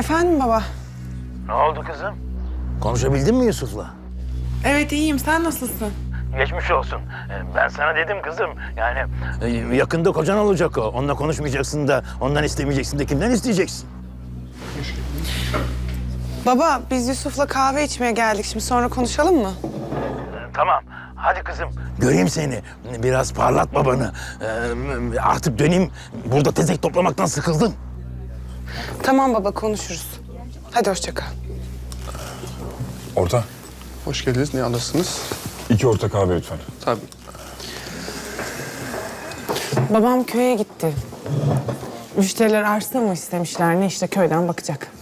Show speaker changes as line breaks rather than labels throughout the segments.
Efendim baba?
Ne oldu kızım? Konuşabildin mi Yusuf'la?
Evet iyiyim. Sen nasılsın?
Geçmiş olsun. Ee, Ben sana dedim kızım. Yani e, yakında kocan olacak o. Onunla konuşmayacaksın da ondan istemeyeceksin de kimden isteyeceksin?
Baba biz Yusuf'la kahve içmeye geldik. Şimdi sonra konuşalım mı?
Ee, Tamam. Hadi kızım. Göreyim seni. Biraz parlat babanı. Ee, Artık döneyim. Burada tezek toplamaktan sıkıldım.
Tamam baba konuşuruz. Hadi hoşça kal.
Orta.
Hoş geldiniz. Ne alırsınız?
iki orta kahve lütfen.
Tabii.
Babam köye gitti. Müşteriler arsa mı istemişler ne işte köyden bakacak.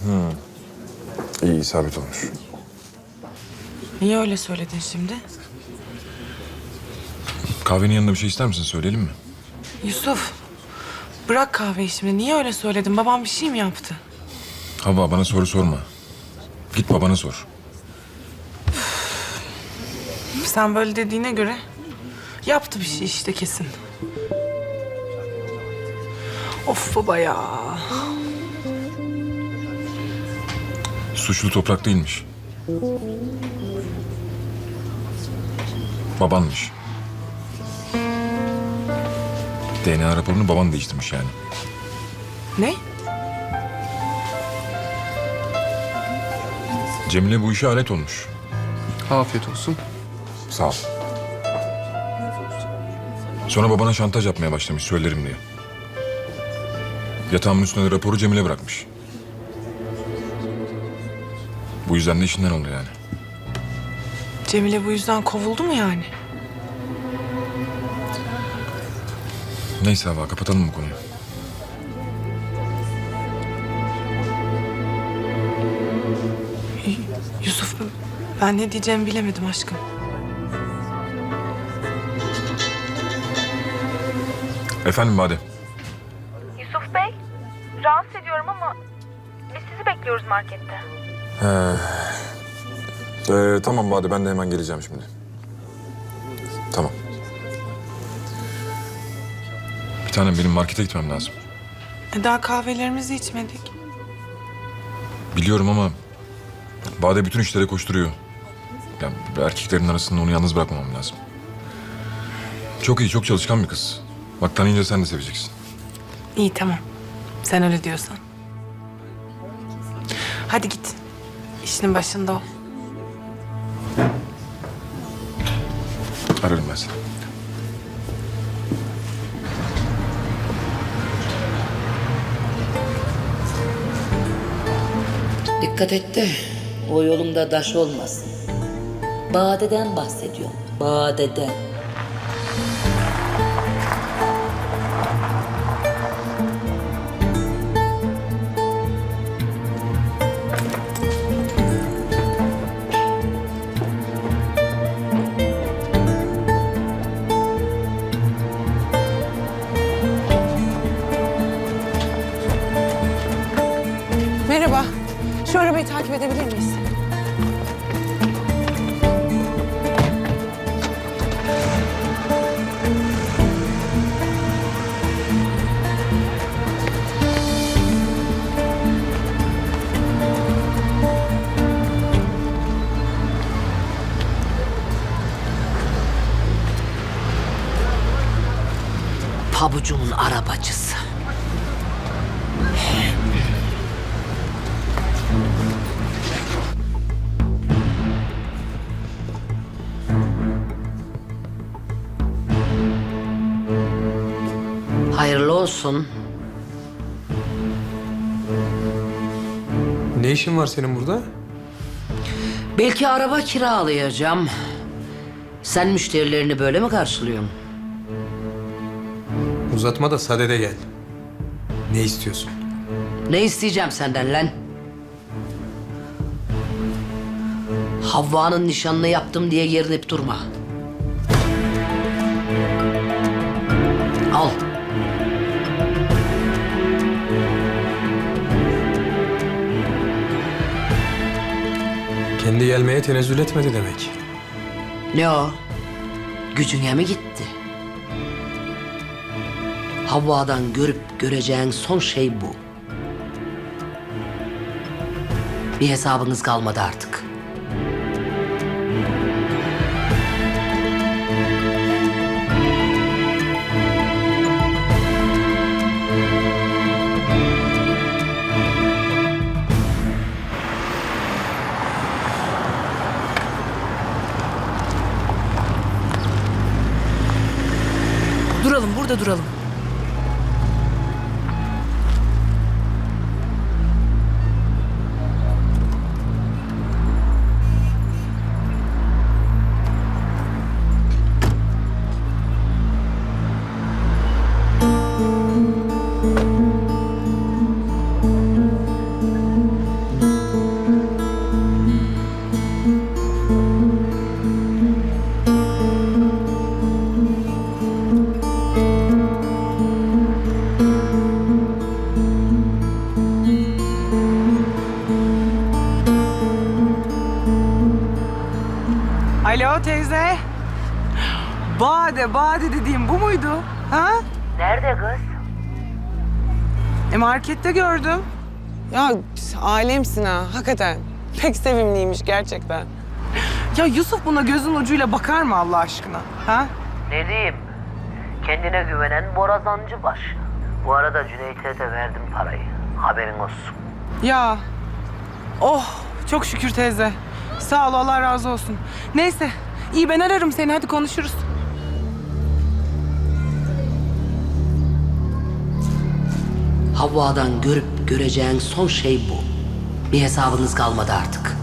İyi isabet olmuş.
Niye öyle söyledin şimdi?
Kahvenin yanında bir şey ister misin söyleyelim mi?
Yusuf bırak kahveyi şimdi. Niye öyle söyledin? Babam bir şey mi yaptı?
Hava bana soru sorma. Git babana sor.
Sen böyle dediğine göre yaptı bir şey işte kesin. Of baba ya.
Suçlu toprak değilmiş. Babanmış. DNA raporunu baban değiştirmiş yani.
Ne?
Cemile bu işe alet olmuş.
Afiyet olsun.
Sağ ol. Sonra babana şantaj yapmaya başlamış söylerim diye. Yatağımın üstüne de raporu Cemile bırakmış. Bu yüzden de işinden oldu yani.
Cemile bu yüzden kovuldu mu yani?
Neyse Hava kapatalım bu konuyu.
Yusuf ben ne diyeceğimi bilemedim aşkım.
Efendim Bade.
Yusuf Bey, rahatsız ediyorum ama biz sizi bekliyoruz markette.
Ee, tamam Bade ben de hemen geleceğim şimdi. Bir tanem benim markete gitmem lazım.
E, daha kahvelerimizi içmedik.
Biliyorum ama Bade bütün işlere koşturuyor. Yani erkeklerin arasında onu yalnız bırakmamam lazım. Çok iyi, çok çalışkan bir kız. Bak tanıyınca sen de seveceksin.
İyi tamam. Sen öyle diyorsan. Hadi git. İşinin başında ol.
Ararım ben seni.
Dikkat et de o yolunda daş olmasın. Badeden bahsediyorum. Badeden.
Takip edebilir miyiz?
Pabucumun arabacısı. Hayırlı olsun.
Ne işin var senin burada?
Belki araba kiralayacağım. Sen müşterilerini böyle mi karşılıyorsun?
Uzatma da sadede gel. Ne istiyorsun?
Ne isteyeceğim senden lan? Havva'nın nişanını yaptım diye yerinip durma. Al.
Kendi gelmeye tenezzül etmedi demek.
Ne o? Gücüne mi gitti? Havva'dan görüp göreceğin son şey bu. Bir hesabınız kalmadı artık.
Duralım burada duralım.
Bade, Bade dediğim bu muydu? Ha?
Nerede kız?
E markette gördüm. Ya alemsin ha hakikaten. Pek sevimliymiş gerçekten. Ya Yusuf buna gözün ucuyla bakar mı Allah aşkına? Ha?
Ne diyeyim? Kendine güvenen borazancı baş. Bu arada Cüneyt'e de verdim parayı. Haberin olsun.
Ya. Oh çok şükür teyze. Sağ ol Allah razı olsun. Neyse iyi ben ararım seni hadi konuşuruz.
Havva'dan görüp göreceğin son şey bu. Bir hesabınız kalmadı artık.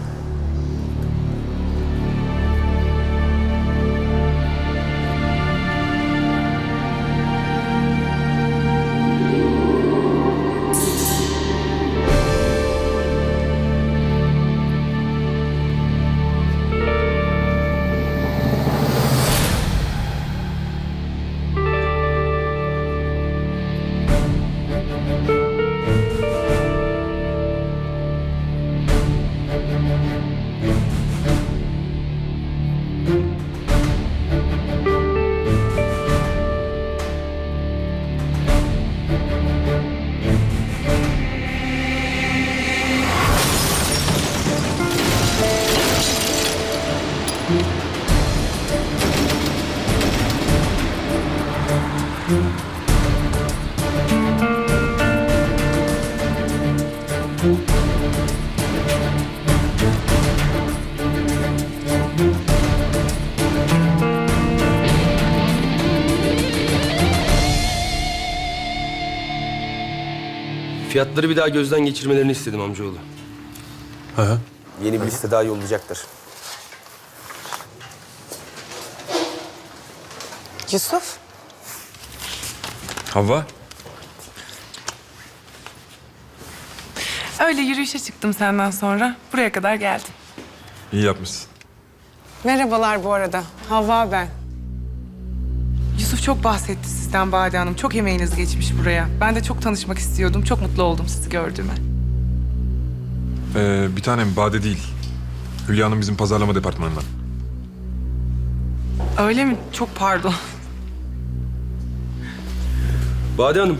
Fiyatları bir daha gözden geçirmelerini istedim amcaoğlu.
Hı.
Yeni bir liste daha yollayacaktır.
Yusuf.
Havva,
Öyle yürüyüşe çıktım senden sonra. Buraya kadar geldim.
iyi yapmışsın.
Merhabalar bu arada. Havva ben. Yusuf çok bahsetti sizden Bade Hanım. Çok emeğiniz geçmiş buraya. Ben de çok tanışmak istiyordum. Çok mutlu oldum sizi gördüğüme.
Ee, bir tanem Bade değil. Hülya'nın bizim pazarlama departmanından.
Öyle mi? Çok pardon.
Bade Hanım.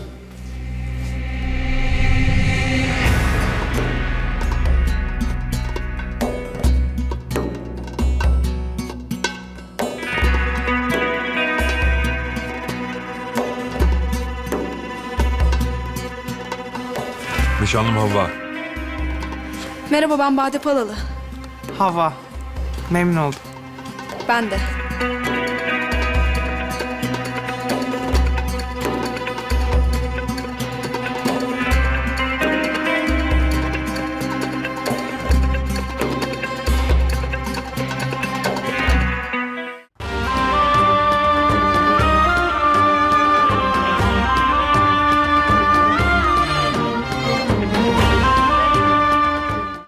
Nişanlım Havva.
Merhaba ben Bade Palalı.
Hava. Memnun oldum.
Ben de.